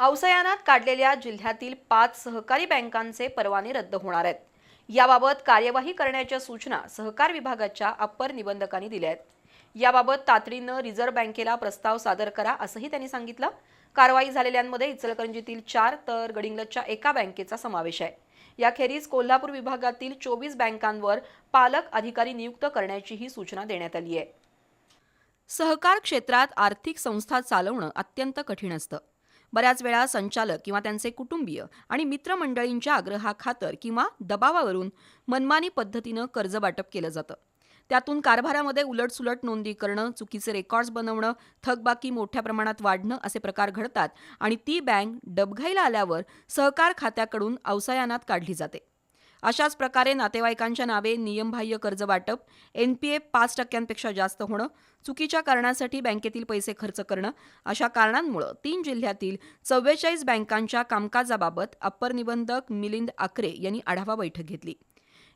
अवसयानात काढलेल्या जिल्ह्यातील पाच सहकारी बँकांचे परवाने रद्द होणार आहेत. याबाबत कार्यवाही करण्याच्या सूचना सहकार विभागाच्या अप्पर निबंधकांनी दिल्या आहेत. याबाबत तातडीनं रिझर्व्ह बँकेला प्रस्ताव सादर करा असंही त्यांनी सांगितलं. कारवाई झालेल्यांमध्ये इचलकरंजीतील चार तर गडिंग्लजच्या एका बँकेचा समावेश आहे. याखेरीज कोल्हापूर विभागातील चोवीस बँकांवर पालक अधिकारी नियुक्त करण्याचीही सूचना देण्यात आली आहे. सहकार क्षेत्रात आर्थिक संस्था चालवणं अत्यंत कठीण असतं. बऱ्याच वेळा संचालक किंवा त्यांचे कुटुंबीय आणि मित्रमंडळींच्या आग्रहाखातर किंवा दबावावरून मनमानी पद्धतीनं कर्ज वाटप केलं जातं. त्यातून कारभारामध्ये उलटसुलट नोंदी करणं चुकीचे रेकॉर्ड्स बनवणं थकबाकी मोठ्या प्रमाणात वाढणं असे प्रकार घडतात आणि ती बँक डबघाईला आल्यावर सहकार खात्याकडून अवसायानात काढली जाते. अशाच प्रकारे नातेवाईकांच्या नावे नियमबाह्य कर्ज वाटप एनपीए पाच टक्क्यांपेक्षा जास्त होणं चुकीच्या कारणासाठी बँकेतील पैसे खर्च करणं अशा कारणांमुळे तीन जिल्ह्यातील चव्वेचाळीस बँकांच्या कामकाजाबाबत अप्पर निबंधक मिलिंद आकरे यांनी आढावा बैठक घेतली.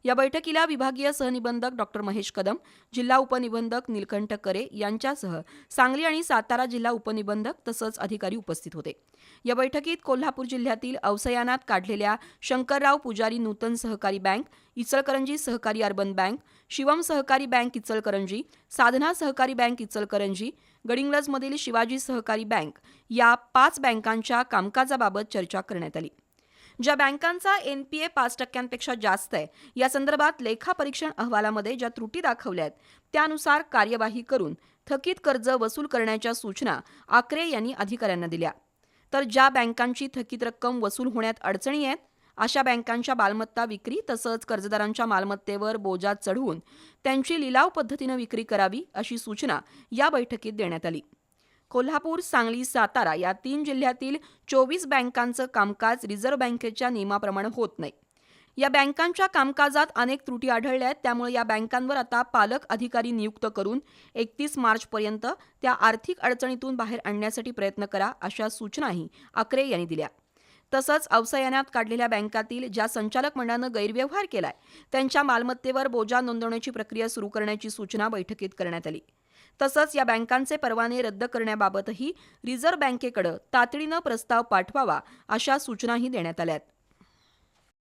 या बैठकीला विभागीय सहनिबंधक डॉक्टर महेश कदम जिल्हा उपनिबंधक निलकंठ करे यांच्यासह सांगली आणि सातारा जिल्हा उपनिबंधक तसंच अधिकारी उपस्थित होते. या बैठकीत कोल्हापूर जिल्ह्यातील अवसयानात काढलेल्या शंकरराव पुजारी नूतन सहकारी बँक इचलकरंजी सहकारी अर्बन बँक शिवम सहकारी बँक इचलकरंजी साधना सहकारी बँक इचलकरंजी गडिंग्लजमधील शिवाजी सहकारी बँक या पाच बँकांच्या कामकाजाबाबत चर्चा करण्यात आली. ज्या बँकांचा एनपीए पाच टक्क्यांपेक्षा जास्त आहे या संदर्भात लेखापरीक्षण अहवालामध्ये ज्या त्रुटी दाखवल्या आहेत त्यानुसार कार्यवाही करून थकीत कर्ज वसूल करण्याच्या सूचना आकरे यांनी अधिकाऱ्यांना दिल्या. तर ज्या बँकांची थकीत रक्कम वसूल होण्यात अडचणी आहेत अशा बँकांच्या मालमत्ता विक्री तसंच कर्जदारांच्या मालमत्तेवर बोजा चढवून त्यांची लिलाव पद्धतीनं विक्री करावी अशी सूचना या बैठकीत देण्यात आली. कोल्हापूर सांगली सातारा या तीन जिल्ह्यातील चोवीस बँकांचं कामकाज रिझर्व्ह बँकेच्या नियमाप्रमाणे होत नाही. या बँकांच्या कामकाजात अनेक त्रुटी आढळल्या आहेत. त्यामुळे या बँकांवर आता पालक अधिकारी नियुक्त करून एकतीस मार्चपर्यंत त्या आर्थिक अडचणीतून बाहेर आणण्यासाठी प्रयत्न करा अशा सूचनाही अकरे यांनी दिल्या. तसंच अवसयानात काढलेल्या बँकातील ज्या संचालक मंडळानं गैरव्यवहार केलाय त्यांच्या मालमत्तेवर बोजा नोंदवण्याची प्रक्रिया सुरू करण्याची सूचना बैठकीत करण्यात आली. तसंच या बँकांचे परवाने रद्द करण्याबाबतही रिझर्व्ह बँकेकडे तातडीनं प्रस्ताव पाठवावा अशा सूचनाही देण्यात आल्यात.